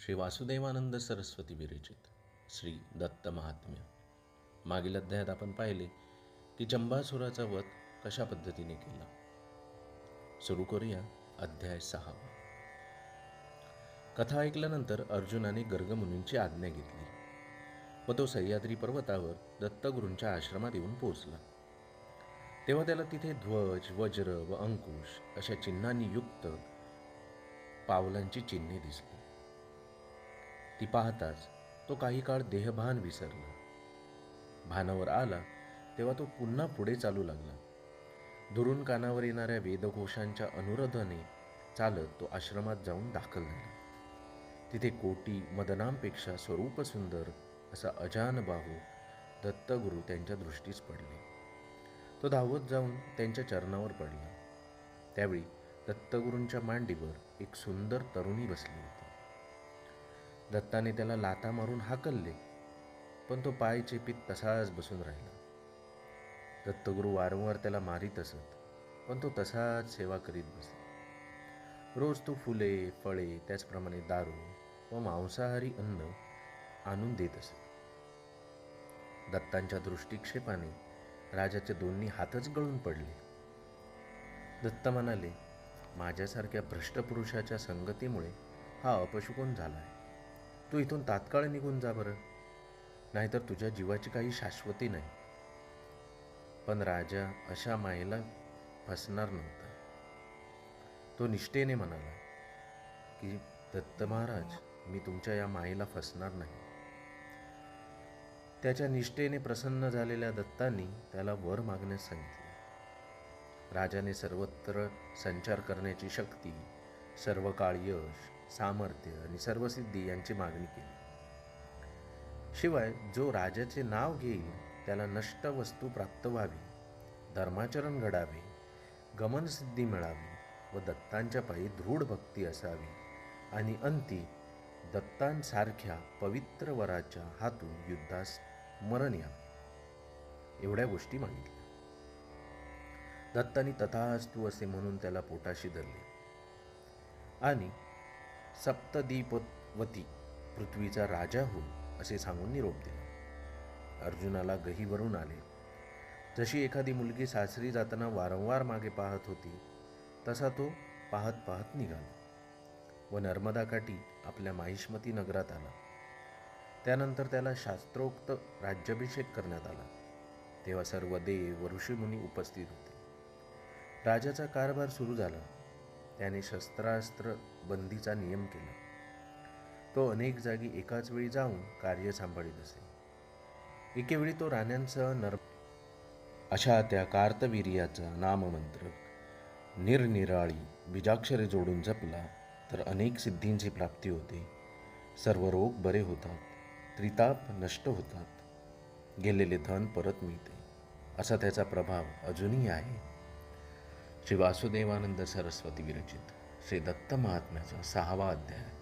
श्री वासुदेवानंद सरस्वती विरचित श्री दत्त महात्म्य. मागील अध्यायात आपण पाहिले की चंबासुराचा वध कशा पद्धतीने केला? सुरू करूया अध्याय सहावा. कथा ऐकल्यानंतर अर्जुनाने गर्गमुनींची आज्ञा घेतली. व तो सह्याद्री पर्वतावर दत्तगुरूंच्या आश्रमात येऊन पोहोचला. तेव्हा त्याला तिथे ध्वज वज्र व अंकुश अशा चिन्हांनी युक्त पावलांची चिन्हे दिसली. ती पाहताच तो काही काळ देहभान विसरला. भानावर आला तेव्हा तो पुन्हा पुढे चालू लागला. दुरून कानावर येणाऱ्या वेदघोषांच्या अनुरोधाने चालत तो आश्रमात जाऊन दाखल झाला. तिथे कोटी मदनांपेक्षा स्वरूप सुंदर असा अजान बाहू दत्तगुरू त्यांच्या दृष्टीस पडले. तो धावत जाऊन त्यांच्या चरणावर पडला. त्यावेळी दत्तगुरूंच्या मांडीवर एक सुंदर तरुणी बसली होती. दत्ताने त्याला लाता मारून हाकलले पण तो पाय चेपीत तसाच बसून राहिला. दत्तगुरू वारंवार त्याला मारीत असत पण तो तसाच सेवा करीत बसे रोज तो फुले फळे त्याचप्रमाणे दारू व मांसाहारी अन्न आणून देत असत. दत्तांच्या दृष्टिक्षेपाने राजाचे दोन्ही हातच गळून पडले. दत्त म्हणाले माझ्यासारख्या भ्रष्ट पुरुषाच्या संगतीमुळे हा अपशुकून झाला आहे तू इथून तात्काळ निघून जा बरं. नाहीतर तुझ्या जीवाची काही शाश्वती नाही. पण राजा अशा मायेला फसणार नव्हता. तो निष्ठेने म्हणाला की दत्त महाराज मी तुमच्या या मायेला फसणार नाही. त्याच्या निष्ठेने प्रसन्न झालेल्या दत्तांनी त्याला वर मागण्यास सांगितले. राजाने सर्वत्र संचार करण्याची शक्ती सर्व काळ यश सामर्थ्य आणि सर्वसिद्धी यांची मागणी केली. शिवाय जो राजाचे नाव घेईल त्याला नष्ट वस्तू प्राप्त व्हावी धर्माचरण घडावे गमनसिद्धी मिळावी व दत्तांच्या पायी दृढ भक्ती असावी आणि अंती दत्तांसारख्या पवित्र वराच्या हातून युद्धास मरण यावे. एवढ्या गोष्टी मागितल्या. दत्तानी तथास्तू असे म्हणून त्याला पोटाशी धरले. आणि सप्तदीपवती पृथ्वीचा राजा हो असे सांगून निरोप दिला. अर्जुनाला गहीवरून आले. जशी एखादी मुलगी सासरी जाताना वारंवार मागे पाहत होती तसा तो पाहत पाहत निघाला व नर्मदाकाठी आपल्या माहिष्मती नगरात आला. त्यानंतर त्याला शास्त्रोक्त राज्याभिषेक करण्यात आला. तेव्हा सर्व देव व ऋषीमुनी उपस्थित होते. राजाचा कारभार सुरू झाला. त्याने शस्त्रास्त्र बंदीचा नियम केला. तो अनेक जागी एकाच वेळी जाऊन कार्य सांभाळीत असे. एकेवेळी तो राण्यांसह नर अशा त्या कार्तवीर्याचा नाममंत्र निरनिराळी बीजाक्षरे जोडून जपला तर अनेक सिद्धींची प्राप्ती होते. सर्व रोग बरे होतात त्रिताप नष्ट होतात गेलेले धन परत मिळते. असा त्याचा प्रभाव अजूनही आहे. श्री वासुदेवानंद सरस्वती विरचित श्री दत्त महात्म्याचा सहावा अध्याय.